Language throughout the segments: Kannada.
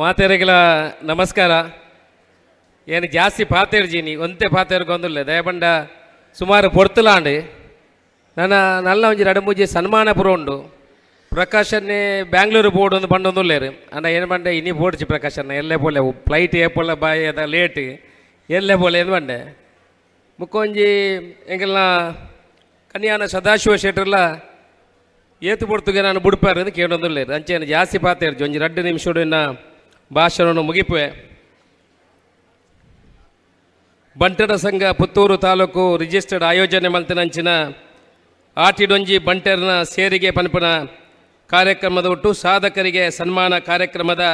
ಮಾತೆರೆಗಳ ನಮಸ್ಕಾರ. ಏನು ಜಾಸ್ತಿ ಪಾತೇರ್ಜೀನಿ ಒಂತೆ ಪಾತೇರ್ಗೊಂದುಲ್ಲ ದಯಬಂಡ ಸುಮಾರು ಪೊರ್ತುಲಾಂಡು. ನನ್ನ ನಲ್ಲ ಒಂಜಿ ರಡಮೂಜಿ ಸನ್ಮಾನ ಪುರ ಉಂಡು. ಪ್ರಕಾಶನ್ನೇ ಬ್ಯಾಂಗ್ಳೂರು ಬೋರ್ಡ್ ಒಂದು ಬಂಡೊಂದುಲ್ಲೇರು ಅಣ್ಣ ಏನು ಬಂಡೆ ಇನ್ನಿ ಬೋಡ್ಚಿ ಪ್ರಕಾಶನ್ನ ಎಲ್ಲೇ ಪೋಲೆ ಫ್ಲೈಟ್ ಏಪೊಲ್ಲ ಬಾಯಿ ಅದ ಲೇಟ್ ಎಲ್ಲೇ ಪೋಲೆ ಎಂದು ಬಂಡೆ ಮುಕ್ಕೊಂಜಿ ಎಂಗೆಲ್ಲ ಕನ್ಯಾನ ಸದಾಶಿವ ಶೆಟ್ರಲ್ಲ ಏತು ಪೊಡ್ತುಗೆ ನಾನು ಬುಡ್ಪಾರು ಅಂತ ಕೇಳೊಂದುಲ್ಲೇರು ಅಂಚೇನು ಜಾಸ್ತಿ ಪಾತೇರ್ಜಿ, ಒಂಜಿ ರಡ್ಡು ನಿಮಿಷ ಇನ್ನ ಭಾಷಣವನ್ನು ಮುಗಿಪುವೆ. ಬಂಟರ ಸಂಘ ಪುತ್ತೂರು ತಾಲೂಕು ರಿಜಿಸ್ಟರ್ಡ್ ಆಯೋಜನೆ ಮಲ್ತಿನಂಚಿನ ಆಟಿಡೊಂಜಿ ಬಂಟರ್ನ ಸೇರಿಗೆ ಪನ್ಪನ ಕಾರ್ಯಕ್ರಮದ ಒಟ್ಟು ಸಾಧಕರಿಗೆ ಸನ್ಮಾನ ಕಾರ್ಯಕ್ರಮದ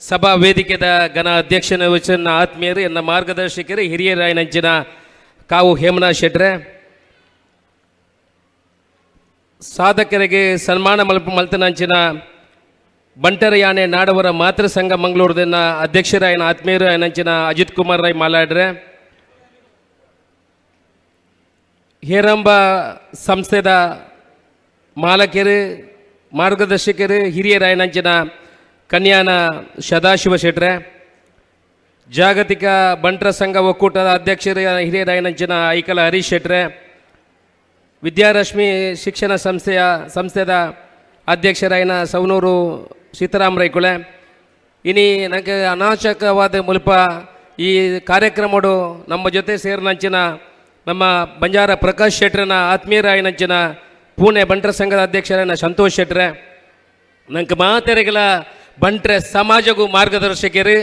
ಸಭಾ ವೇದಿಕೆದ ಘನ ಅಧ್ಯಕ್ಷನ ವಚನ ಆತ್ಮೀಯರು ಎನ್ನ ಮಾರ್ಗದರ್ಶಕರು ಹಿರಿಯರಾಯನಂಚಿನ ಕಾವು ಹೇಮನಾ ಶೆಟ್ರೆ. ಸಾಧಕರಿಗೆ ಸನ್ಮಾನ ಮಲ್ಪ ಮಲ್ತನಂಚಿನ ಬಂಟರ ಯಾನೆ ನಾಡವರ ಮಾತೃ ಸಂಘ ಮಂಗಳೂರಿನ ಅಧ್ಯಕ್ಷರಾಯಿನ ಆತ್ಮೀಯರು ಅಂಚಿನ ಅಜಿತ್ ಕುಮಾರ್ ರೈ ಮಾಲಾಡ್ರೆ. ಹೇರಂಬ ಸಂಸ್ಥೆದ ಮಾಲಕಿಯರು, ಮಾರ್ಗದರ್ಶಕರು ಹಿರಿಯರಾಯನಂಚಿನ ಕನ್ಯಾನ ಸದಾಶಿವ ಶೆಟ್ರೆ. ಜಾಗತಿಕ ಬಂಟರ ಸಂಘ ಒಕ್ಕೂಟದ ಅಧ್ಯಕ್ಷರು ಹಿರಿಯರಾಯನಂಚಿನ ಐಕಲ ಹರೀಶ್ ಶೆಟ್ರೆ. ವಿದ್ಯಾರಶ್ಮಿ ಶಿಕ್ಷಣ ಸಂಸ್ಥೆಯ ಸಂಸ್ಥೆದ ಅಧ್ಯಕ್ಷರಾಯಿನ ಸವನೂರು ರೈಕುಳೆ ಇನಿ ನನಗೆ ಅನಾಶಕವಾದ ಮುಲ್ಪ ಈ ಕಾರ್ಯಕ್ರಮಡು ನಮ್ಮ ಜೊತೆ ಸೇರಿನಂಚಿನ ನಮ್ಮ ಬಂಜಾರ ಪ್ರಕಾಶ್ ಶೆಟ್ರನ ಆತ್ಮೀಯರಾಯಿನಂಚಿನ ಪುಣೆ ಬಂಟ್ರ ಸಂಘದ ಅಧ್ಯಕ್ಷರಾಯನ ಸಂತೋಷ್ ಶೆಟ್ರೆ. ನನಗೆ ಮಾತೆರೆಗಲ ಬಂಟ್ರೆ ಸಮಾಜಗೂ ಮಾರ್ಗದರ್ಶಕರು,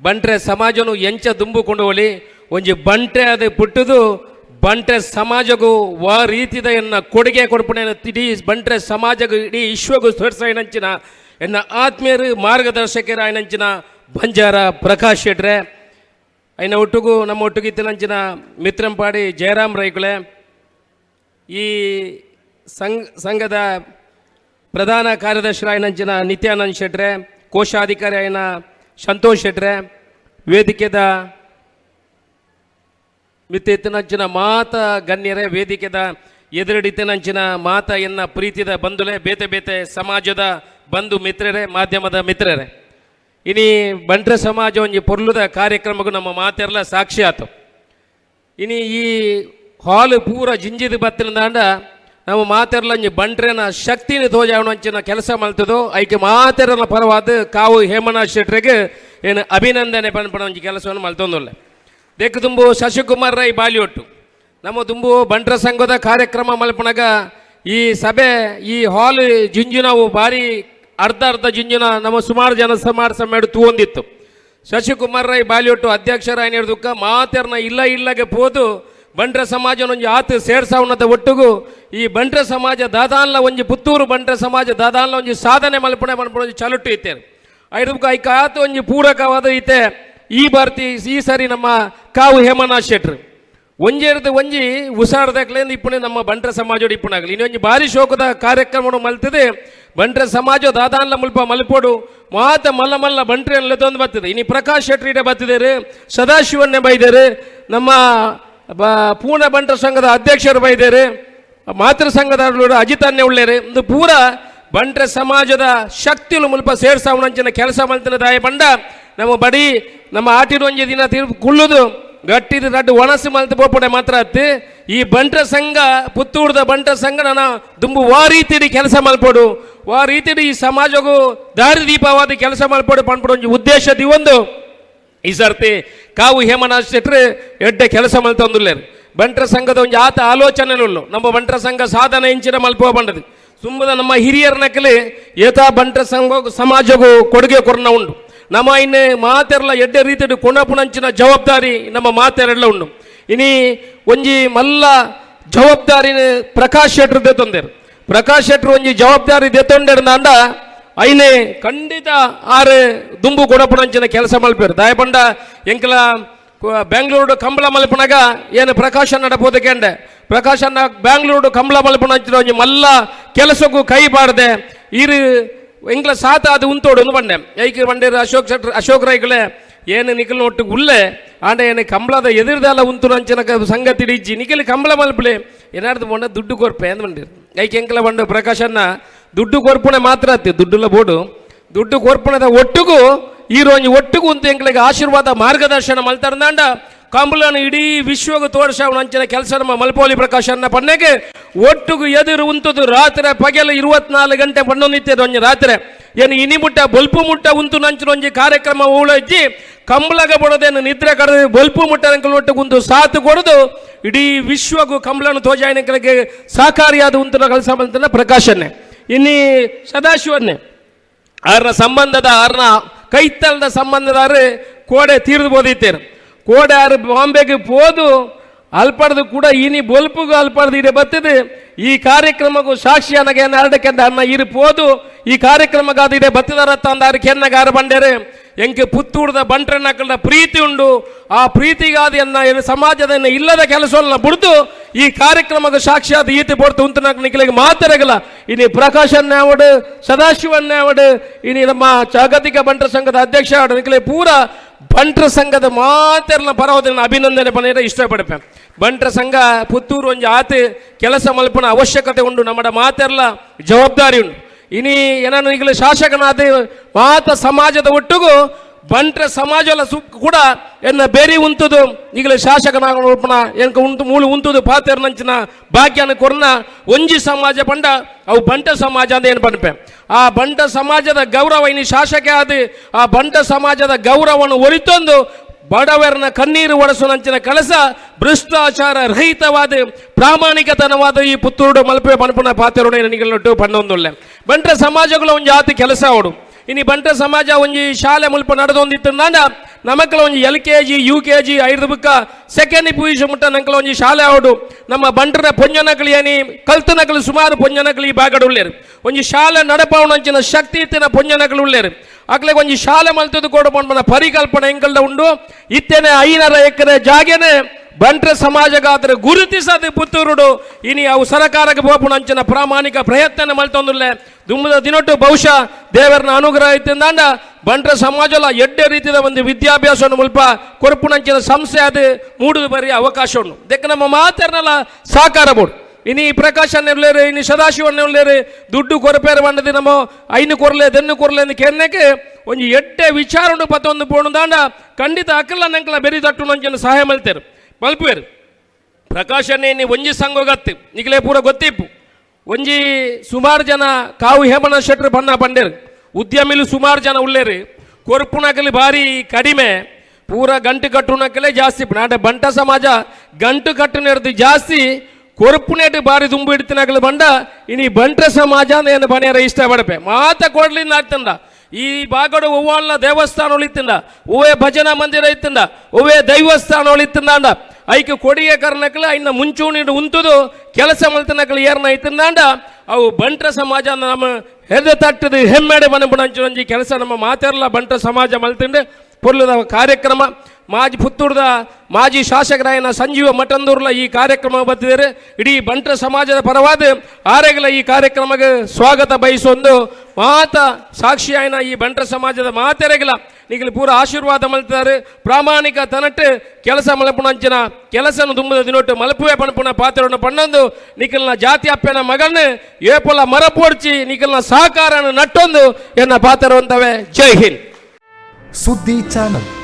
ಬಂಟ್ರೆ ಸಮಾಜನು ಎಂಚ ದುಂಬುಕೊಂಡು ಹೋಲಿ ಒಂಜಿ ಬಂಟ್ರೆ ಅದು ಪುಟ್ಟದು, ಬಂಟ್ರೆ ಸಮಾಜಗೂ ವಾ ರೀತಿದ ಎನ್ನ ಕೊಡುಗೆ ಕೊಡ್ಪಣೆ ಇಡೀ ಬಂಟ್ರೆ ಸಮಾಜಗೂ ಇಡೀ ವಿಶ್ವಗೂ ತೋರಿಸೈನಂಚಿನ ಎನ್ನ ಆತ್ಮೀಯರು ಮಾರ್ಗದರ್ಶಕರು ಆಯ್ನಂಚಿನ ಬಂಜಾರ ಪ್ರಕಾಶ್ ಶೆಟ್ರೆ, ಐನ ಒಟ್ಟುಗೂ ನಮ್ಮ ಒಟ್ಟಿಗೆ ಇತ್ತಿನಂಚಿನ ಮಿತ್ರಂಪಾಡಿ ಜಯರಾಮ್ ರೈಕುಳೆ ಈ ಸಂಘ, ಸಂಘದ ಪ್ರಧಾನ ಕಾರ್ಯದರ್ಶಿ ಆಯ್ನಂಚಿನ ನಿತ್ಯಾನಂದ್ ಶೆಟ್ರೆ, ಕೋಶಾಧಿಕಾರಿ ಆಯ್ನ ಸಂತೋಷ್ ಶೆಟ್ರೆ, ವೇದಿಕೆದ ಮಿತ್ತೆತ್ತಿನಂಚಿನ ಮಾತ ಗಣ್ಯರೇ, ವೇದಿಕೆದ ಎದುರಡಿತಿನಂಚಿನ ಮಾತ ಎನ್ನ ಪ್ರೀತಿದ ಬಂಧುಲೆ, ಬೇತೆ ಬೇತೆ ಸಮಾಜದ ಬಂಧು ಮಿತ್ರರೇ, ಮಾಧ್ಯಮದ ಮಿತ್ರರೇ, ಇನಿ ಬಂಟ್ರ ಸಮಾಜ ಒಂಜಿ ಪೊರ್ಲುದ ಕಾರ್ಯಕ್ರಮಕ್ಕೂ ನಮ್ಮ ಮಾತೆರ್ಲ ಸಾಕ್ಷಿ ಆತು. ಇನಿ ಈ ಹಾಲ್ ಪೂರ ಜಿಂಜಿದ ಬತ್ತಿನದಾಂಡ ನಮ್ಮ ಮಾತೆರ್ಲ ಒಂಜಿ ಬಂಟ್ರೆನ ಶಕ್ತಿನ ತೋಜಾವಣಂಚಿನ ಕೆಲಸ ಮಲ್ತದೋ. ಐಕೆ ಮಾತೆರಲ ಪರವಾದ ಕಾವು ಹೇಮನಾಥ್ ಶೆಟ್ರಿಗೆ ಏನು ಅಭಿನಂದನೆ ಪಣಪಣ ಒಂಜಿ ಕೆಲಸವನ್ನು ಮಲ್ತೊಂದುಲ್ಲೆ. ದೇಕ್ ತುಂಬು ಶಶಿಕುಮಾರ್ ರೈ ಬಾಲಿಯೊಟ್ಟು ನಮ್ಮ ತುಂಬು ಬಂಟ್ರ ಸಂಘದ ಕಾರ್ಯಕ್ರಮ ಮಲ್ಪಣಗ ಈ ಸಭೆ, ಈ ಹಾಲ್ ಜುಂಜುನವು ಭಾರಿ ಅರ್ಧ ಅರ್ಧ ಜಿಂಜಿನ ನಮ್ಮ ಸುಮಾರು ಜನ ಸಮಾರ ಸಮ್ಮೇಡು ತೂವೊಂದಿತ್ತು ಶಶಿಕುಮಾರ್ ರೈ ಬಾಲಿವುಡ್ ಅಧ್ಯಕ್ಷರಾಯ್ ಹಿಡಿದುಕ ಮಾತೆರ್ನ ಇಲ್ಲ ಇಲ್ಲಗೆ ಪೋದು ಬಂಟ್ರ ಒಂಜಿ ಆತು ಸೇರ್ಸಾವಣದ ಒಟ್ಟಿಗೂ ಈ ಬಂಟ್ರ ಸಮಾಜ ದಾದಾನ್ಲ ಒಂಜಿ ಪುತ್ತೂರು ಬಂಟ್ರ ಸಮಾಜ ದಾದಾನ್ಲ ಒಂಜಿ ಸಾಧನೆ ಮಲ್ಪಣೆ ಮಲ್ಪಣ ಚಲುಟ್ಟು ಇತ್ತೇನೆ ಐದಕ್ಕೆ ಐಕ ಆತು ಒಂಜಿ ಪೂರಕವಾದ ಐತೆ ಈ ಭಾರತಿ, ಈ ಸರಿ ನಮ್ಮ ಕಾವು ಹೇಮನಾಥ್ ಶೆಟ್ರು. ಒಂಜೇರ್ದು ಒಂಜಿ ಉಸಾರದಕ್ಲೇಂದು ಇಪ್ಪಣೆ ನಮ್ಮ ಬಂಟ್ರ ಸಮಾಜ ಇಪ್ಪಣಾಗಲಿ. ಇನ್ನೊಂಜಿ ಭಾರಿ ಶೋಕದ ಕಾರ್ಯಕ್ರಮ ಮಲ್ತದೆ. ಬಂಟ್ರ ಸಮಾಜ ದಾದಾನ್ಲ ಮುಲ್ಪ ಮಲ್ಪೋಡು. ಮಾತ ಮಲ್ಲ ಮಲ್ಲ ಬಂಟ್ರೆ ಅನ್ಲತೊಂದು ಬರ್ತದೆ ಇನ್ನು ಪ್ರಕಾಶ್ ಶೆಟ್ರಿಡೆ ಬತ್ತಿದ್ದಾರೆ ಸದಾಶಿವನ್ನೇ ಬೈದಾರೆ ನಮ್ಮ ಬ ಪೂರ್ಣ ಬಂಟ್ರ ಸಂಘದ ಅಧ್ಯಕ್ಷರು ಬೈದಾರೆ ಮಾತೃ ಸಂಘದ ಅಜಿತನ್ನೇ ಉಳ್ಳೇರೆ. ಒಂದು ಪೂರ ಬಂಟ್ರೆ ಸಮಾಜದ ಶಕ್ತಿಲು ಮುಲ್ಪ ಸೇರ್ಸಾವಣಂಚಿನ ಕೆಲಸ ಮಲ್ತಿನ ದಾಯ ಬಂಡ. ನಮ್ಮ ಬಡಿ, ನಮ್ಮ ಆಟಿಡೊಂಜಿ ದಿನ ತೀರ್ಪು ಕುಳ್ಳುದು. ರಡ್ಡು ಒಣಸಿ ಮಲ್ತು ಬೋಪಡೆ ಮಾತ್ರ ಅತ್ತು. ಈ ಬಂಟ್ರ ಸಂಘ, ಪುತ್ತೂರ್ದ ಬಂಟ್ರ ಸಂಘ ನನ್ನ ದುಂಬು ವಾ ಕೆಲಸ ಮಲ್ಪಡು. ವಾ ರೀತಿಡಿ ಈ ದಾರಿ ದಾರಿದೀಪವಾದ ಕೆಲಸ ಮಲ್ಪಡು ಪಣ್ಪಡು ಒಂಜಿ ಉದ್ದೇಶದಿ ಒಂದು. ಈ ಸರ್ತಿ ಕಾವು ಹೇಮನಾಥ್ ಶೆಟ್ರು ಎಡ್ಡೆ ಕೆಲಸ ಮಲ್ತೊಂದುಲ್ಲೇರು. ಬಂಟ್ರ ಸಂಘದ ಒಂದು ಆತ ಆಲೋಚನೆನುಳ್ಳು ನಮ್ಮ ಬಂಟ್ರ ಸಂಘ ಸಾಧನೆ ಇಂಚಿನ ಮಲ್ಪುವ ಬಂಡದು. ಸುಮ್ಮದ ನಮ್ಮ ಹಿರಿಯರ ನಕಲಿ ಏತಾ ಬಂಟ್ರ ಸಂಘ ಸಮಾಜಗೂ ಕೊಡುಗೆ ಕೊರನ ಉಂಡು ನಮ್ಮ ಇನ್ನು ಮಾತೆರ್ಲ ಎಡ್ಡೆ ರೀತಿಯ ಕುಣಪುಣಂಚಿನ ಜವಾಬ್ದಾರಿ ನಮ್ಮ ಮಾತೆರೆಲ್ಲ ಉಂಡು ಇನಿ ಒಂಜಿ ಮಲ್ಲ ಜವಾಬ್ದಾರಿನ ಪ್ರಕಾಶ್ ಶೆಟ್ರು ದೆತ್ತೊಂದೇರು ಪ್ರಕಾಶ್ ಶೆಟ್ರು ಒಂಜಿ ಜವಾಬ್ದಾರಿ ದೆತ್ತೊಂಡೆರ್ನಾಂಡ ಐನೆ ಖಂಡಿತ ಆರು ದುಂಬು ಕೊಡಪುಣಂಚಿನ ಕೆಲಸ ಮಲ್ಪೇರು. ದಾಯಪಂಡ ಎಂಕಲ ಬೆಂಗಳೂರು ಕಂಬಳ ಮಲ್ಪನಾಗ ಏನು ಪ್ರಕಾಶ ನಡಪೋದು ಕೆಂಡೆ. ಪ್ರಕಾಶನ ಬೆಂಗಳೂರು ಕಂಬಳ ಒಂಜಿ ಮಲ್ಲ ಕೆಲಸಕ್ಕೂ ಕೈ ಬಾರದೆ. ಇರು ಎಂಗ್ಲ ಸಾತ ಅದು ಉಂತೋಡು ಒಂದು ಬಂಡೆ ಐಕೆ ಬಂಡೇರು ಅಶೋಕ್ ಶೆಟ್ರ್ ಅಶೋಕ್ ರೈಗಳೇ ಏನು ನಿಖಲ್ ಒಟ್ಟು ಉಳ್ಳೆ ಆಂಡ ಏನು ಕಂಬಳದ ಎದುರ್ದೆಲ್ಲ ಉಂತು ನಂಚಿನ ಕ- ಸಂಗತಿ ಇಜ್ಜಿ ನಿಖಲ್ ಕಂಬಳ ಮಲ್ಪಲೆ ಏನಾರ್ದು ಮೊಂಡ ದುಡ್ಡು ಕೊರ್ಪೆ ಅಂದ್ ಬಂದಿರು ಐಕೆ ಎಂಕಲ ಬಂಡು ಪ್ರಕಾಶನ್ನ ದುಡ್ಡು ಕೊರ್ಪಣೆ ಮಾತ್ರ ಅತ್ತಿ ದುಡ್ಡುಲ್ಲ ಬೋಡು ದುಡ್ಡು ಕೊರ್ಪಣದ ಒಟ್ಟಿಗೂ ಈ ರೋಂಜಿ ಒಟ್ಟಿಗೆ ಉಂತು ಎಂಕ್ಲೆಗೆ ಆಶೀರ್ವಾದ ಮಾರ್ಗದರ್ಶನ ಮಲ್ತಾರಂದಾಂಡ ಕಂಬಳನ್ನು ಇಡೀ ವಿಶ್ವಗೂ ತೋರಿಸವನು ಅಂಚಿನ ಕೆಲಸ ನಮ್ಮ ಮಲ್ಪೋಲಿ ಪ್ರಕಾಶ್ ಅನ್ನ ಪನ್ನೆಗೆ. ಒಟ್ಟಿಗೆ ಎದುರು ಉಂತದು ರಾತ್ರಿ ಪಗೆಲು ಇರುವತ್ನಾಲ್ಕು ಗಂಟೆ ಪಣ್ಣು ನಿಂತಿದ್ದು ಒಂಜಿ ರಾತ್ರಿ. ಏನು ಇನಿ ಮುಟ್ಟ, ಬೊಲ್ಪು ಮುಟ್ಟ ಉಂತು ನಂಚಿನ ಒಂಜಿ ಕಾರ್ಯಕ್ರಮ ಉಳಜ್ಜಿ. ಕಂಬಳಗ ಬಡದೇನು ನಿದ್ರೆ ಕಡದು ಬೊಲ್ಪು ಮುಟ್ಟ ಒಟ್ಟು ಒಂದು ಸಾತು ಕೊಡದು. ಇಡೀ ವಿಶ್ವಗೂ ಕಂಬಳನ್ನು ತೋಜಾಯನಗಳಿಗೆ ಸಹಕಾರಿಯಾದ ಉಂತು ಕೆಲಸ ಮಲ್ತನ ಪ್ರಕಾಶನ್ನೇ ಇನ್ನಿ ಸದಾಶಿವನ್ನೇ ಅವ್ರನ್ನ ಸಂಬಂಧದ ಅವ್ರನ್ನ ಕೈತಲದ ಸಂಬಂಧದಾರು ಕೋಡೆ ತೀರ್ದು ಬೋದಿತ್ತೇರು. ಕೋಡೆ ಅವ್ರು ಬಾಂಬೆಗೆ ಹೋದು ಅಲ್ಪಡ್ದು ಕೂಡ ಇನಿ ಬೊಲ್ಪುಗೂ ಅಲ್ಪಡ್ದು ಇದೆ ಬತ್ತಿದೆ. ಈ ಕಾರ್ಯಕ್ರಮಕ್ಕೂ ಸಾಕ್ಷಿ ನನಗೆ ಎರಡಕ್ಕೆ ಅನ್ನ ಇರು ಹೋದು ಈ ಕಾರ್ಯಕ್ರಮಗಾದ ಇದೆ ಬತ್ತಿದಾರತ್ತ ಅಂದ ಅವ್ರಿಗೆ ಕೆನ್ನಗಾರ ಬಂಡೇರೆ. ಎಂಕೆ ಪುತ್ತೂರ್ದ ಬಂಟ್ರೆ ನಕ್ಕಳ ಪ್ರೀತಿ ಉಂಡು. ಆ ಪ್ರೀತಿಗಾದ ಎನ್ನ ಸಮಾಜದ ಇಲ್ಲದ ಕೆಲಸವನ್ನ ಬಿಡ್ದು, ಈ ಕಾರ್ಯಕ್ರಮಕ್ಕೆ ಸಾಕ್ಷಿಯಾದ ಈತಿ ಪೊಡ್ತು ಉಂಟು ನಿಖಲಿಗೆ ಇನಿ ಪ್ರಕಾಶನ್ ಅವಡು ಸದಾಶಿವನ್ ಅವಡು ಇನಿ ನಮ್ಮ ಜಾಗತಿಕ ಬಂಟ್ರ ಸಂಘದ ಅಧ್ಯಕ್ಷ ನಿಖಲೆ ಪೂರ ಬಂಟ್ರ ಸಂಘದ ಮಾತೆರ್ನ ಪರವಾದ ಅಭಿನಂದನೆ ಪನೆಯ ಇಷ್ಟಪಡ್ಪೆ. ಬಂಟ್ರ ಸಂಘ ಪುತ್ತೂರು ಒಂಜಿ ಆತು ಕೆಲಸ ಮಲ್ಪನ ಅವಶ್ಯಕತೆ ಉಂಡು ನಮ್ಮ ಮಾತೆರ್ಲ ಜವಾಬ್ದಾರಿ ಉಂಡು ಇನಿ ಏನನ್ನು ಈಗಲೇ ಶಾಸಕನಾದ ಮಾತ ಸಮಾಜದ ಒಟ್ಟಿಗೂ ಬಂಟ್ರ ಸಮಾಜಲ ಕೂಡ ಎನ್ನ ಬೇರೆ ಉಂತದು. ಈಗಲೇ ಶಾಸಕನಾಗ ಉಳ್ಪನ ಎನ್ಕ ಉಂಟು, ಮೂಳು ಉಂತದು, ಪಾತೆರ್ ನಂಚಿನ ಭಾಗ್ಯನ ಕೊರ್ನ ಒಂಜಿ ಸಮಾಜ ಪಂಡ, ಅವು ಬಂಟ ಸಮಾಜ ಅಂತ ಏನು ಪನ್ಪೆ. ಆ ಬಂಟ ಸಮಾಜದ ಗೌರವ ಇನ್ನು ಶಾಸಕ ಆದ, ಆ ಬಂಟ ಸಮಾಜದ ಗೌರವವನ್ನು ಒರಿತೊಂದು ಬಡವರನ್ನ ಕಣ್ಣೀರು ಒಡಸುವಂಚಿನ ಕೆಲಸ ಭ್ರಷ್ಟಾಚಾರ ರಹಿತವಾದ, ಪ್ರಾಮಾಣಿಕತನವಾದ ಈ ಪುತ್ತೂರು ಮಲ್ಪೆ ಪಾತೆರೋಡೆ ನನಗೆಲ್ಲೊಟ್ಟು ಪನ್ನೊಂದುಳ್ಳೆ ಬಂಟ್ರ ಸಮಾಜಗಳು ಒಂದು ಜಾತಿ ಕೆಲಸ ಅವಡು. ಇನ್ನು ಬಂಟ್ರ ಸಮಾಜ ಒಂಜಿ ಶಾಲೆ ಮುಲ್ಪ ನಡೆದೊಂದಿತ್ತು ನಾಂಡ ನಮಕ್ಲ ಒಂಜಿ L K G, U K G ಐದು ಬುಕ್ಕ ಸೆಕೆಂಡ್ ಪೊಸಿಷನ್ ಮುಟ್ಟ ನಂಕಲ ಒಂಜಿ ಶಾಲೆ ಆವಡು. ನಮ್ಮ ಬಂಟ್ರ ಪೊಂಜನಕಲಿ ಏನಿ ಕಲ್ತನಕಲು ಸುಮಾರು ಪೊಂಜನಕಲಿ ಈ ಬಾಗಡು ಉಳ್ಳೇರು. ಒಂಜಿ ಶಾಲೆ ನಡಪವನಂಚಿನ ಶಕ್ತಿ ಇತ್ತಿನ ಪೊಂಜನಕಲು ಉಳ್ಳೇರು. ಅಕ್ಲೆಗೆ ಒಂಜಿ ಶಾಲೆ ಮಲ್ತದು ಕೊಡಪಂಡ ಪರಿಕಲ್ಪನೆ ಎಂಕಲ್ದ ಉಂಡು, ಇತ್ತೇನೆ ಐನರ ಎಕರೆ ಜಾಗೆನೆ ಬಂಟ್ರ ಸಮಾಜಗಾದ್ರೆ ಗುರುತಿಸದೆ ಪುತ್ತೂರುಡು, ಇನಿ ಅವು ಸರಕಾರಕ್ಕೆ ಬೋಪುಣಂಚಿನ ಪ್ರಾಮಾಣಿಕ ಪ್ರಯತ್ನ ಮಲ್ತೊಂದುಲ್ಲೆ. ದುಮ್ಮದ ದಿನೊಟ್ಟು ಬಹುಶಃ ದೇವರನ ಅನುಗ್ರಹ ಇತ್ತಿಂದಾಂಡ ಬಂಟ್ರ ಸಮಾಜಲ ಎಡ್ಡೆ ರೀತಿಯ ಒಂದು ವಿದ್ಯಾಭ್ಯಾಸವನ್ನು ಮುಲ್ಪ ಕೊರಪುಣಂಚಿನ ಸಂಸ್ಥೆ ಅದು ಮೂಡುದು ಬರೀ ಅವಕಾಶ ಉಂಡು ದೆಕ್ಕ ನಮ್ಮ ಮಾತರ್ನೆಲ್ಲ, ಸಹಕಾರ ಬೋಡು ಇನಿ ಪ್ರಕಾಶನ್ ಉಳ್ಳೇರು ಇನಿ ಸದಾಶಿವಣ್ಣ ಉಳ್ಳೇರು ದುಡ್ಡು ಕೊರಪೇರು ಬಂಡದಿ ನಮ್ಮ ಐನು ಕೊರಲೆ, ದೆನ್ನು ಕೊರಲೆ ಎಂದು ಕೆನ್ನಕ್ಕೆ ಒಂದು ಎಡ್ಡೆ ವಿಚಾರ ಉಂಡು ಪತ್ತೊಂದು ಪೋಣು ದಾಂಡ ಖಂಡಿತ ಅಕ್ಕಲ್ಲ ನಂಕಲ ಬೆರಿ ತಟ್ಟು ನಂಚನ ಸಹಾಯ ಮಲ್ತೇರು. ಮಲ್ಪುವೇರು. ಪ್ರಕಾಶನೆ ನೀ ಒಂಜಿ ಸಂಘ ಗತ್ತು ನಿಗಲೇ ಪೂರ ಗೊತ್ತಿಪ್ಪು. ಒಂಜಿ ಸುಮಾರು ಜನ ಕಾವು ಹೇಮನ ಶೆಟ್ರು ಬಣ್ಣ ಬಂಡೇರು. ಉದ್ಯಮಿಲು ಸುಮಾರು ಜನ ಉಳ್ಳೇರು. ಕೊರ್ಪುಣಕಲಿ ಭಾರಿ ಕಡಿಮೆ. ಪೂರ ಗಂಟು ಕಟ್ಟುನಕಲೇ ಜಾಸ್ತಿ. ನಾಟ ಬಂಟ ಸಮಾಜ ಗಂಟು ಕಟ್ಟುನಿರ್ದು ಜಾಸ್ತಿ. ಕೊರ್ಪುನೆಟ್ ಬಾರಿ ತುಂಬು ಇಡ್ತಿನಾಗಲು ಬಂಡ. ಇನಿ ಬಂಟ ಸಮಾಜ ಏನು ಬಣಿಯರ ಇಷ್ಟ ಪಡಪೆ ಮಾತ ಕೊಡ್ಲಿಂದ ಆಗ್ತಂಡ ಈ ಬಾಗಡು ಒವ್ವಾಳ್ನ ದೇವಸ್ಥಾನ ಉಳಿತಿಂದ ಹೂವೆ ಭಜನಾ ಮಂದಿರ ಇತ್ತಿಂದ, ಹೂವೆ ದೈವಸ್ಥಾನ ಉಳಿತಿಂದಾಂಡ ಐಕೆ ಕೊಡಿಗೆ ಕರ್ನಕಲ ಇನ್ನ ಮುಂಚೂಣಿ ಉಂತುದು, ಕೆಲಸ ಮಲ್ತನಕಲು ಏರ್ನ ಇತ್ತಿಂದಾಂಡ ಅವು ಬಂಟ್ರ ಸಮಾಜ ನಮ್ಮ ಹೆದೆ ತಟ್ಟದು ಹೆಮ್ಮೆಡೆ ಬುಣಂಚು ಕೆಲಸ ನಮ್ಮ ಮಾತೆರ್ಲ ಬಂಟ್ರ ಸಮಾಜ ಮಲ್ತಿಂಡೆ ಪೊರ್ಲದ ಕಾರ್ಯಕ್ರಮ. ಮಾಜಿ ಪುತ್ತೂರ್ದ ಮಾಜಿ ಶಾಸಕರಾಯನ ಸಂಜೀವ ಮಠಂದೂರ್ಲ ಈ ಕಾರ್ಯಕ್ರಮ ಬರ್ತಿದ್ದಾರೆ ಇಡೀ ಬಂಟ್ರ ಸಮಾಜದ ಪರವಾದ ಆರೆಗಲ ಈ ಕಾರ್ಯಕ್ರಮಕ್ಕೆ ಸ್ವಾಗತ ಬಯಸೊಂದು ಮಾತ ಸಾಕ್ಷಿಯಾಯನ ಈ ಬಂಟ್ರ ಸಮಾಜದ ಮಾತೆರೆಗಲ. ನಿಗಲಿ ಪೂರ ಆಶೀರ್ವಾದ ಮಲ್ತಿದ್ದಾರೆ. ಪ್ರಾಮಾಣಿಕ ತನಟ್ಟು ಕೆಲಸ ಮಲಪುಣಂಚಿನ ಕೆಲಸನ ತುಂಬದ ದಿನೊಟ್ಟು ಮಲಪುವೆ ಪಣಪುಣ ಪಾತ್ರವನ್ನು ಪಣ್ಣೊಂದು ನಿಖಲ್ನ ಜಾತಿ ಅಪ್ಪನ ಮಗನ್ನು ಏಪಲ ಮರಪೋಡ್ಚಿ ನಿಖಲ್ನ ಸಹಕಾರನ ನಟ್ಟೊಂದು ಎನ್ನ ಪಾತ್ರವಂತವೇ. ಜೈ ಹಿಂದ್. ಸುದ್ದಿ ಚಾನಲ್.